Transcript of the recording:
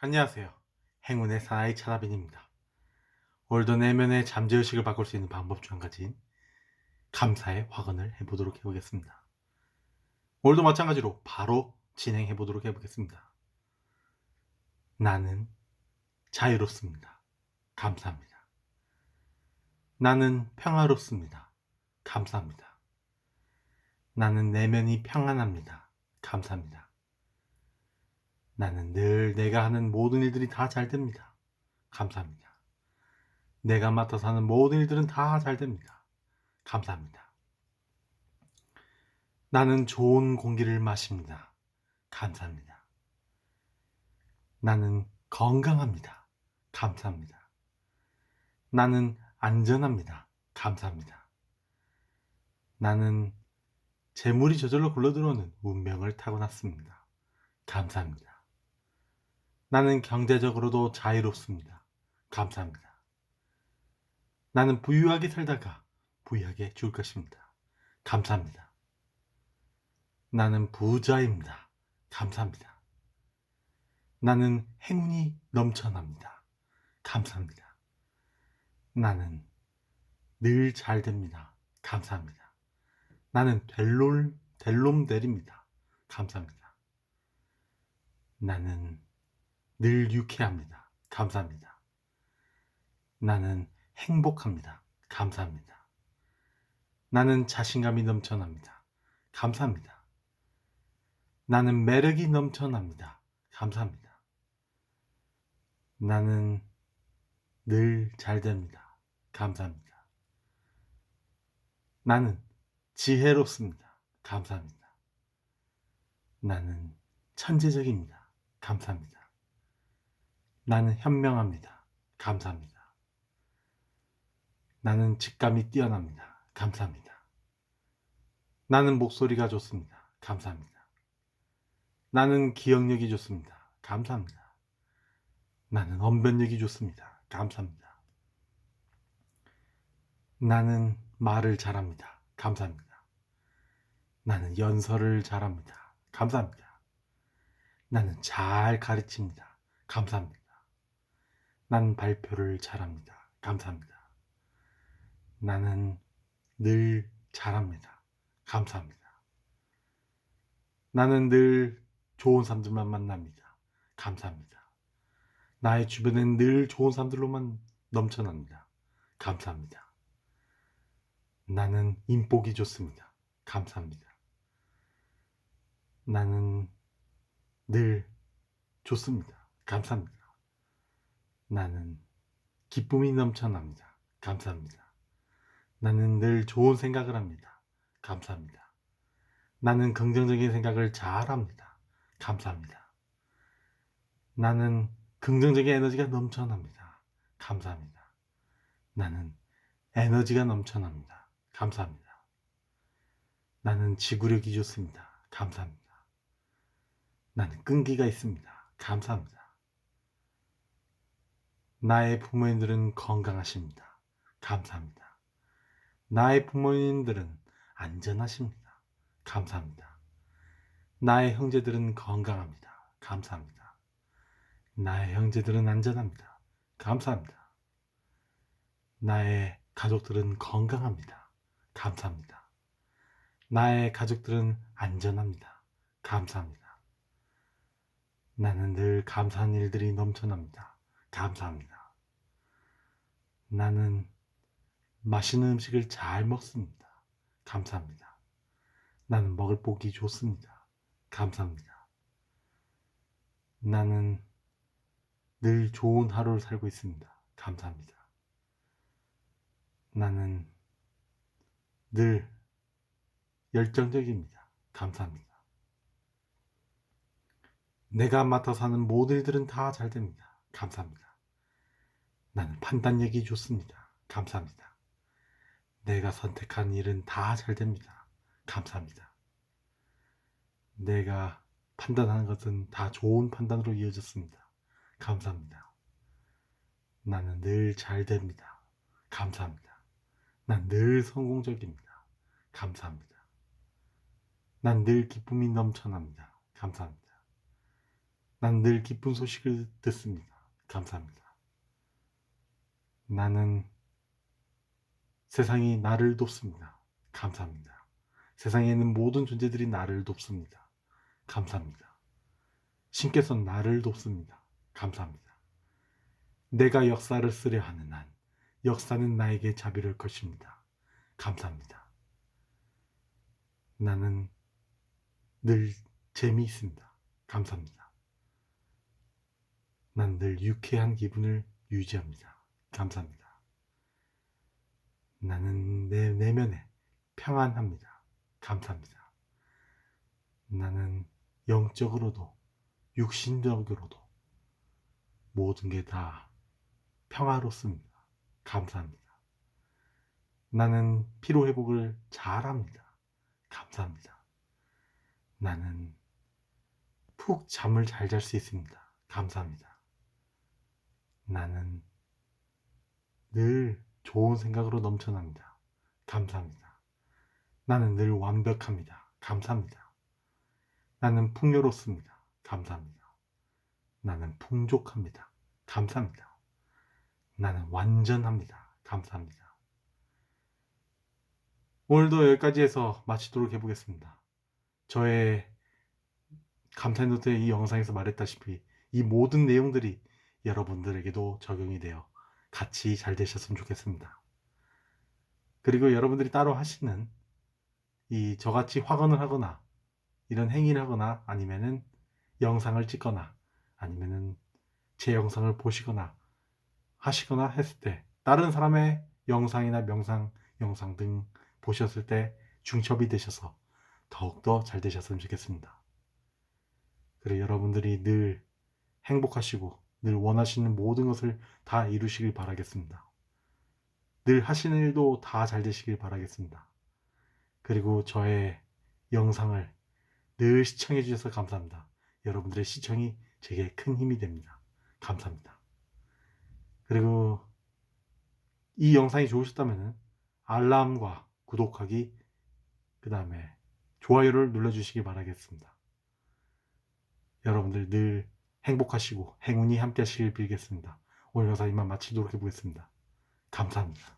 안녕하세요. 행운의 사나이 차다빈입니다. 오늘도 내면의 잠재의식을 바꿀 수 있는 방법 중 한 가지인 감사의 확언을 해보도록 해보겠습니다. 오늘도 마찬가지로 바로 진행해 보도록 해보겠습니다. 나는 자유롭습니다. 감사합니다. 나는 평화롭습니다. 감사합니다. 나는 내면이 평안합니다. 감사합니다. 나는 늘 내가 하는 모든 일들이 다 잘 됩니다. 감사합니다. 내가 맡아서 하는 모든 일들은 다 잘 됩니다. 감사합니다. 나는 좋은 공기를 마십니다. 감사합니다. 나는 건강합니다. 감사합니다. 나는 안전합니다. 감사합니다. 나는 재물이 저절로 굴러들어오는 운명을 타고났습니다. 감사합니다. 나는 경제적으로도 자유롭습니다. 감사합니다. 나는 부유하게 살다가 부유하게 죽을 것입니다. 감사합니다. 나는 부자입니다. 감사합니다. 나는 행운이 넘쳐납니다. 감사합니다. 나는 늘 잘 됩니다. 감사합니다. 나는 될놈, 될놈 내립니다. 감사합니다. 나는 늘 유쾌합니다. 감사합니다. 나는 행복합니다. 감사합니다. 나는 자신감이 넘쳐납니다. 감사합니다. 나는 매력이 넘쳐납니다. 감사합니다. 나는 늘 잘 됩니다. 감사합니다. 나는 지혜롭습니다. 감사합니다. 나는 천재적입니다. 감사합니다. 나는 현명합니다. 감사합니다. 나는 직감이 뛰어납니다. 감사합니다. 나는 목소리가 좋습니다. 감사합니다. 나는 기억력이 좋습니다. 감사합니다. 나는 언변력이 좋습니다. 감사합니다. 나는 말을 잘합니다. 감사합니다. 나는 연설을 잘합니다. 감사합니다. 나는 잘 가르칩니다. 감사합니다. 난 발표를 잘합니다. 감사합니다. 나는 늘 잘합니다. 감사합니다. 나는 늘 좋은 사람들만 만납니다. 감사합니다. 나의 주변엔 늘 좋은 사람들로만 넘쳐납니다. 감사합니다. 나는 인복이 좋습니다. 감사합니다. 나는 늘 좋습니다. 감사합니다. 나는 기쁨이 넘쳐납니다. 감사합니다. 나는 늘 좋은 생각을 합니다. 감사합니다. 나는 긍정적인 생각을 잘 합니다. 감사합니다. 나는 긍정적인 에너지가 넘쳐납니다. 감사합니다. 나는 에너지가 넘쳐납니다. 감사합니다. 나는 지구력이 좋습니다. 감사합니다. 나는 끈기가 있습니다. 감사합니다. 나의 부모님들은 건강하십니다. 감사합니다. 나의 부모님들은 안전하십니다. 감사합니다. 나의 형제들은 건강합니다. 감사합니다. 나의 형제들은 안전합니다. 감사합니다. 나의 가족들은 건강합니다. 감사합니다. 나의 가족들은 안전합니다. 감사합니다. 나는 늘 감사한 일들이 넘쳐납니다. 감사합니다. 나는 맛있는 음식을 잘 먹습니다. 감사합니다. 나는 먹을 복이 좋습니다. 감사합니다. 나는 늘 좋은 하루를 살고 있습니다. 감사합니다. 나는 늘 열정적입니다. 감사합니다. 내가 맡아서 하는 모든 일들은 다 잘 됩니다. 감사합니다. 나는 판단력이 좋습니다. 감사합니다. 내가 선택한 일은 다 잘 됩니다. 감사합니다. 내가 판단하는 것은 다 좋은 판단으로 이어졌습니다. 감사합니다. 나는 늘 잘 됩니다. 감사합니다. 난 늘 성공적입니다. 감사합니다. 난 늘 기쁨이 넘쳐납니다. 감사합니다. 난 늘 기쁜 소식을 듣습니다. 감사합니다. 나는 세상이 나를 돕습니다. 감사합니다. 세상에 있는 모든 존재들이 나를 돕습니다. 감사합니다. 신께서 나를 돕습니다. 감사합니다. 내가 역사를 쓰려 하는 한 역사는 나에게 자비를 것입니다. 감사합니다. 나는 늘 재미있습니다. 감사합니다. 난 늘 유쾌한 기분을 유지합니다. 감사합니다. 나는 내 내면에 평안합니다. 감사합니다. 나는 영적으로도 육신적으로도 모든 게 다 평화롭습니다. 감사합니다. 나는 피로 회복을 잘합니다. 감사합니다. 나는 푹 잠을 잘 잘 수 있습니다. 감사합니다. 나는 늘 좋은 생각으로 넘쳐납니다. 감사합니다. 나는 늘 완벽합니다. 감사합니다. 나는 풍요롭습니다. 감사합니다. 나는 풍족합니다. 감사합니다. 나는 완전합니다. 감사합니다. 오늘도 여기까지 해서 마치도록 해보겠습니다. 저의 감탄 노트의 이 영상에서 말했다시피 이 모든 내용들이 여러분들에게도 적용이 되어 같이 잘 되셨으면 좋겠습니다. 그리고 여러분들이 따로 하시는 이 저같이 확언을 하거나 이런 행위를 하거나 아니면은 영상을 찍거나 아니면은 제 영상을 보시거나 하시거나 했을 때 다른 사람의 영상이나 명상 영상 등 보셨을 때 중첩이 되셔서 더욱더 잘 되셨으면 좋겠습니다. 그리고 여러분들이 늘 행복하시고 늘 원하시는 모든 것을 다 이루시길 바라겠습니다. 늘 하시는 일도 다 잘 되시길 바라겠습니다. 그리고 저의 영상을 늘 시청해 주셔서 감사합니다. 여러분들의 시청이 제게 큰 힘이 됩니다. 감사합니다. 그리고 이 영상이 좋으셨다면 알람과 구독하기 그 다음에 좋아요를 눌러주시기 바라겠습니다. 여러분들 늘 행복하시고 행운이 함께 하시길 빌겠습니다. 오늘 영상 이만 마치도록 해보겠습니다. 감사합니다.